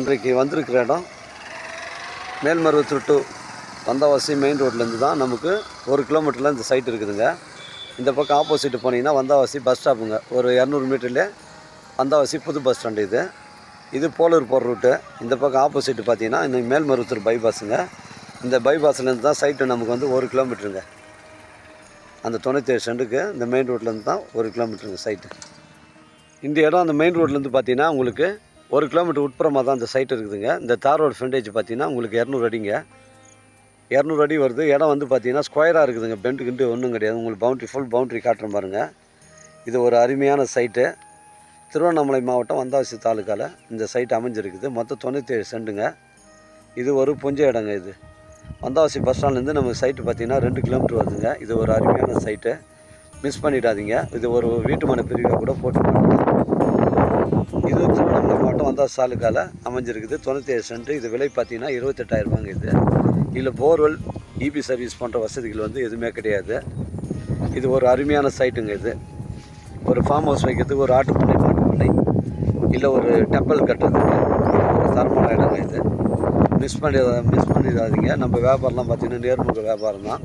இன்றைக்கு வந்திருக்கிற இடம் மேல்மருவத்தூர் டு வந்தவாசி மெயின் ரோட்லேருந்து தான் நமக்கு ஒரு கிலோமீட்டரில் இந்த சைட் இருக்குதுங்க. இந்த பக்கம் ஆப்போசிட்டு போனீங்கன்னா வந்தவாசி பஸ் ஸ்டாப்புங்க ஒரு இரநூறு மீட்டர்லேயே வந்தவாசி புது பஸ் ஸ்டாண்டு இது. இது போலூர் போகிற ரூட்டு இந்த பக்கம் ஆப்போசிட் பார்த்தீங்கன்னா இந்த மேல்மருவத்தூர் பைபாஸுங்க இந்த பைபாஸ்லேருந்து தான் சைட்டு நமக்கு வந்து ஒரு கிலோமீட்டருங்க அந்த தொண்ணூற்றேழு செண்டுக்கு இந்த மெயின் ரோட்லேருந்து தான் ஒரு கிலோமீட்டருங்க சைட்டு இந்த இடம் அந்த மெயின் ரோட்லேருந்து பார்த்தீங்கன்னா உங்களுக்கு ஒரு கிலோமீட்டர் உட்புறமாக தான் இந்த சைட் இருக்குதுங்க. இந்த தார் ரோடு ஃப்ரண்டேஜ் பார்த்தீங்கன்னா உங்களுக்கு இரநூறு அடிங்க. இரநூறு அடி வருது. இடம் வந்து பார்த்தீங்கன்னா ஸ்கொயராக இருக்குதுங்க. பெண்டு கிண்டு ஒன்றும் கிடையாது. உங்களுக்கு பவுண்ட்ரி ஃபுல் பவுண்ட்ரி காட்டுற பாருங்க. இது ஒரு அருமையான சைட்டு திருவண்ணாமலை மாவட்டம் வந்தாசி தாலுக்காவில் இந்த சைட் அமைஞ்சிருக்குது. மொத்தம் தொண்ணூற்றேழு சென்ட்டுங்க இது ஒரு புஞ்ச இடங்க இது. வந்தாவாசி பஸ் ஸ்டாண்ட்லேருந்து நம்ம சைட்டு பார்த்தீங்கன்னா ரெண்டு கிலோமீட்டர் வருதுங்க. இது ஒரு அருமையான சைட்டு மிஸ் பண்ணிடாதீங்க. இது ஒரு வீட்டு மனை பிரிவாக கூட போட்டு பண்ணலாம் திருவண்ணாமலை சாலுக்கால் அமைஞ்சிருக்குது. தொண்ணூற்றி ஏழு சென்ட் இது விலை பார்த்தீங்கன்னா இருபத்தெட்டாயிரம் ரூபாங்க இது. இதில் போர்வெல் இபி சர்வீஸ் போன்ற வசதிகள் வந்து எதுவுமே கிடையாது. இது ஒரு அருமையான சைட்டுங்க இது. ஒரு ஃபார்ம் ஹவுஸ் வைக்கிறதுக்கு ஒரு ஆட்டுப்பண்ணை மாட்டுப்பண்ணை இல்லை ஒரு டெம்பிள் கட்டுறதுக்கு ஒரு தரமான இடங்க இது. மிஸ் பண்ணி மிஸ் பண்ணிடாதீங்க. நம்ம வியாபாரம்லாம் பார்த்தீங்கன்னா நேர்முக வியாபாரம் தான்.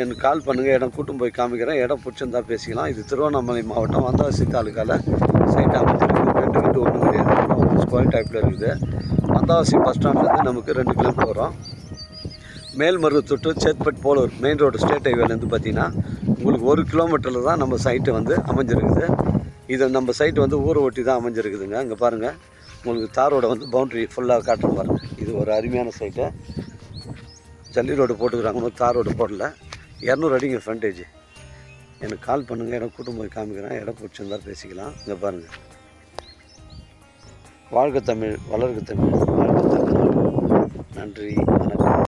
எனக்கு கால் பண்ணுங்கள் இடம் கூட்டும் போய் காமிக்கிறேன். இடம் பிடிச்சிருந்தா பேசிக்கலாம். இது திருவண்ணாமலை மாவட்டம் வந்தவாசி தாலுக்காவில் சைட் அமைச்சிருக்கு ரெண்டு வீட்டு கோயில் டைப்பில் இருக்குது. வந்தவாசி பஸ் ஸ்டாண்ட்லேருந்து நமக்கு ரெண்டு கிலோமீட்டர் வரும். Melmaruvathur to Chetpet Polur main road state ஹைவேலேருந்து பார்த்தீங்கன்னா உங்களுக்கு ஒரு கிலோமீட்டரில் தான் நம்ம சைட்டு வந்து அமைஞ்சிருக்குது. இது நம்ம சைட்டு வந்து ஊரை ஒட்டி தான் அமைஞ்சிருக்குதுங்க. இங்கே பாருங்கள் உங்களுக்கு தாரோட வந்து பவுண்ட்ரி ஃபுல்லாக காட்டுற பாருங்கள் இது ஒரு அருமையான சைட்டு ஜல்லி ரோடு போட்டுக்கிறாங்க. தார் ரோடு போடல. இரநூறு அடிங்க ஃப்ரண்டேஜ் எனக்கு கால் பண்ணுங்கள் இடம் கூட்டம் போய் காமிக்கிறேன். இடம் பிடிச்சிருந்தா பேசிக்கலாம். இங்கே பாருங்கள் வாழ்க தமிழ் வளர்க தமிழ் வாழ்க தமிழ். நன்றி வணக்கம்.